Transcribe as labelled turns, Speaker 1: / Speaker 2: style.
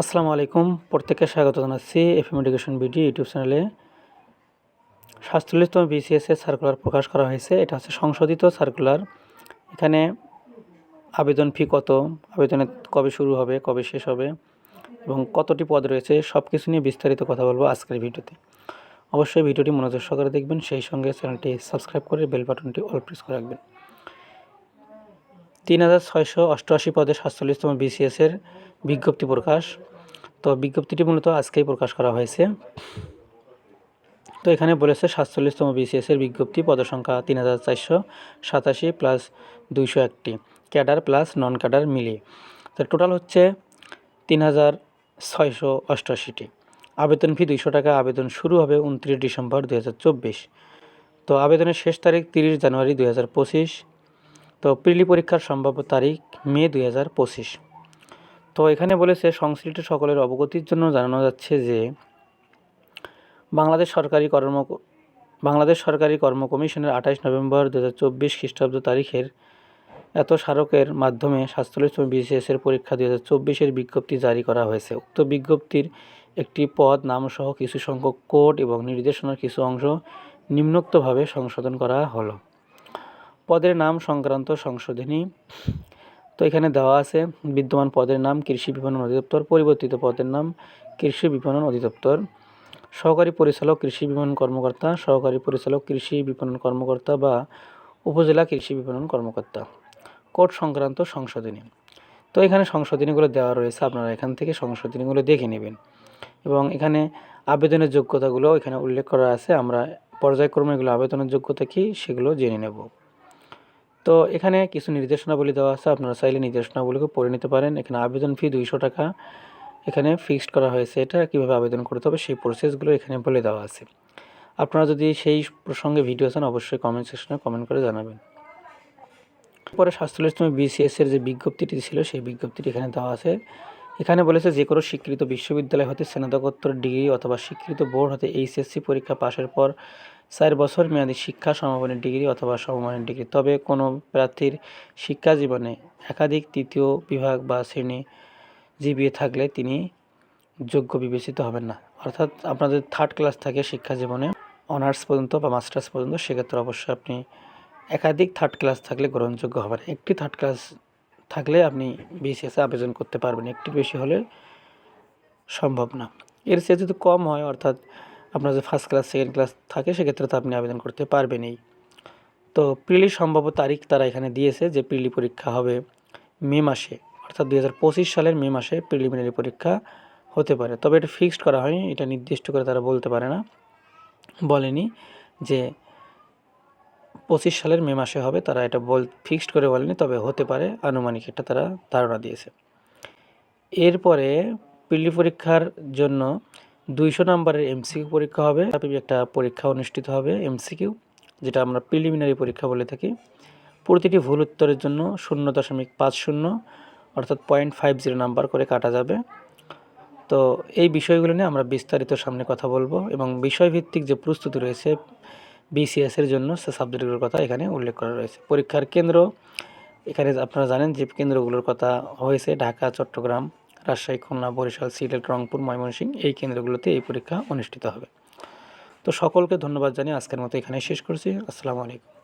Speaker 1: আসসালামু আলাইকুম। প্রত্যেককে স্বাগত জানাচ্ছি এফএম এডুকেশন বিডি ইউটিউব চ্যানেলে। সাতচল্লিশতম বিসিএস এর সার্কুলার প্রকাশ করা হয়েছে। এটা হচ্ছে সংশোধিত সার্কুলার এখানে আবেদন ফি কত? আবেদনের কবে শুরু হবে? কবে শেষ হবে? এবং কতটি পদ রয়েছে? সব কিছু নিয়ে বিস্তারিত কথা বলব আজকের ভিডিওতে। অবশ্যই ভিডিওটি মনোযোগ সহকারে দেখবেন। সেই সঙ্গে চ্যানেলটি সাবস্ক্রাইব করে বেল বাটনটি অল প্রেস করে রাখবেন। তিন হাজার ছয়শো অষ্টআশি পদে সাতচল্লিশতম বিসিএসের বিজ্ঞপ্তি প্রকাশ। তো বিজ্ঞপ্তিটি মূলত আজকেই প্রকাশ করা হয়েছে। তো এখানে বলেছে, সাতচল্লিশতম বিসিএসের বিজ্ঞপ্তি, পদসংখ্যা তিন হাজার চারশো সাতাশি প্লাস দুইশো একটি। ক্যাডার প্লাস নন ক্যাডার মিলিয়ে। তো টোটাল হচ্ছে তিন হাজার ছয়শো অষ্টআশিটি। আবেদন ফি দুইশো টাকা, আবেদন শুরু হবে উনত্রিশ ডিসেম্বর দু হাজার চব্বিশ। তো আবেদনের শেষ তারিখ তিরিশ জানুয়ারি দুই হাজার পঁচিশ। তো প্রিলি পরীক্ষার সম্ভাব্য তারিখ মে দুই হাজার পঁচিশ। তো এখানে বলেছে, সংশ্লিষ্ট সকলের অবগতির জন্য জানানো যাচ্ছে যে, বাংলাদেশ সরকারি কর্ম, বাংলাদেশ সরকারি কর্ম কমিশনের আঠাশ নভেম্বর দু হাজার চব্বিশ খ্রিস্টাব্দ তারিখের এত স্মারকের মাধ্যমে সাতচল্লিশতম বিসিএসের পরীক্ষা দু হাজার চব্বিশের বিজ্ঞপ্তি জারি করা হয়েছে। উক্ত বিজ্ঞপ্তির একটি পদ, নামসহ কিছু সংখ্যক কোড এবং নির্দেশনার কিছু অংশ নিম্নোক্তভাবে সংশোধন করা হলো। পদের নাম সংক্রান্ত সংশোধনী তো এখানে দেওয়া আছে বিদ্যমান পদের নাম, কৃষি বিপণন অধিদপ্তর, পরিবর্তিত পদের নাম, কৃষি বিপণন অধিদপ্তর। সহকারী পরিচালক, কৃষি বিপণন কর্মকর্তা, সহকারী পরিচালক, কৃষি বিপণন কর্মকর্তা বা উপজেলা কৃষি বিপণন কর্মকর্তা। কোড সংক্রান্ত সংশোধনী। তো এখানে সংশোধনীগুলো দেওয়া রয়েছে, আপনারা এখান থেকে সংশোধনীগুলো দেখে নেবেন। এবং এখানে আবেদনের যোগ্যতাগুলো এখানে উল্লেখ করা আছে, আমরা পর্যায়ক্রমে এগুলো আবেদনের যোগ্যতা কী সেগুলো জেনে নেব। তো এখানে কিছু নির্দেশনাবলী দেওয়া আছে। আপনারা চাইলে নির্দেশনাবলীকে পড়ে নিতে পারেন। এখানে আবেদন ফি দুইশো টাকা। এখানে ফিক্সড করা হয়েছে এটা, কীভাবে আবেদন করতে হবে সেই প্রসেসগুলো এখানে বলে দেওয়া আছে। আপনারা যদি সেই প্রসঙ্গে ভিডিও চান, অবশ্যই কমেন্ট সেকশনে কমেন্ট করে জানাবেন। পরে সাতচল্লিশতম বিসিএস এর যে বিজ্ঞপ্তিটি ছিল, সেই বিজ্ঞপ্তিটি এখানে দেওয়া আছে। এখানে বলেছে যে কোনো স্বীকৃত বিশ্ববিদ্যালয় হতে স্নাতকোত্তর ডিগ্রি অথবা স্বীকৃত বোর্ড হতে এইচএসসি পরীক্ষা পাশের পর চার বছর মেয়াদী শিক্ষা সমাপনী ডিগ্রি অথবা সমমানের ডিগ্রি। তবে কোনো প্রার্থীর শিক্ষা জীবনে একাধিক তৃতীয় বিভাগ বা শ্রেণি জিবিএ থাকলে তিনি যোগ্য বিবেচিত হবেন না। অর্থাৎ আপনাদের থার্ড ক্লাস থাকে শিক্ষা জীবনে অনার্স পর্যন্ত বা মাস্টার্স পর্যন্ত, সেক্ষেত্রে অবশ্যই আপনি একাধিক থার্ড ক্লাস থাকলে গ্রহণযোগ্য হবেন। একটি থার্ড ক্লাস থাকলে আপনি বিসিএসে আবেদন করতে পারবেন। একটির বেশি হলে সম্ভব না। এর চেয়ে যদি কম হয়, অর্থাৎ আপনার যে ফার্স্ট ক্লাস সেকেন্ড ক্লাস থাকে, সেক্ষেত্রে তো আপনি আবেদন করতে পারবেনই। তো প্রিলি সম্ভাব্য তারিখ তারা এখানে দিয়েছে যে প্রিলি পরীক্ষা হবে মে মাসে। অর্থাৎ দু হাজার পঁচিশ সালের মে মাসে প্রিলিমিনারি পরীক্ষা হতে পারে। তবে এটা ফিক্সড করা হয়নি, এটা নির্দিষ্ট করে তারা বলতে পারে না। বলেনি যে পঁচিশ সালের মে মাসে হবে, তারা এটা বল ফিক্সড করে বলেনি, তবে হতে পারে, আনুমানিক একটা তারা ধারণা দিয়েছে। এরপরে প্রিলি পরীক্ষার জন্য দুইশো নম্বরের এমসিকিউ পরীক্ষা হবে। একটা পরীক্ষা অনুষ্ঠিত হবে এমসিকিউ যেটা আমরা প্রিলিমিনারি পরীক্ষা বলে থাকি। প্রতিটি ভুল উত্তরের জন্য শূন্য দশমিক পাঁচ শূন্য, অর্থাৎ পয়েন্ট ফাইভ জিরো নাম্বার করে কাটা যাবে। তো এই বিষয়গুলো নিয়ে আমরা বিস্তারিত সামনে কথা বলব এবং বিষয়ভিত্তিক যে প্রস্তুতি রয়েছে বিসিএসের জন্য, সে সাবজেক্টগুলোর কথা এখানে উল্লেখ করা রয়েছে। পরীক্ষার কেন্দ্র, এখানে আপনারা জানেন যে কেন্দ্রগুলোর কথা হয়েছে, ঢাকা, চট্টগ্রাম। রাজশাহী, খুলনা, বরিশাল, সিলেট, রংপুর, ময়মনসিংহ এই কেন্দ্রগুলোতে এই পরীক্ষা অনুষ্ঠিত হবে। তো সকলকে ধন্যবাদ জানিয়ে আজকের মতো এখানে শেষ করছি। আসসালামু আলাইকুম।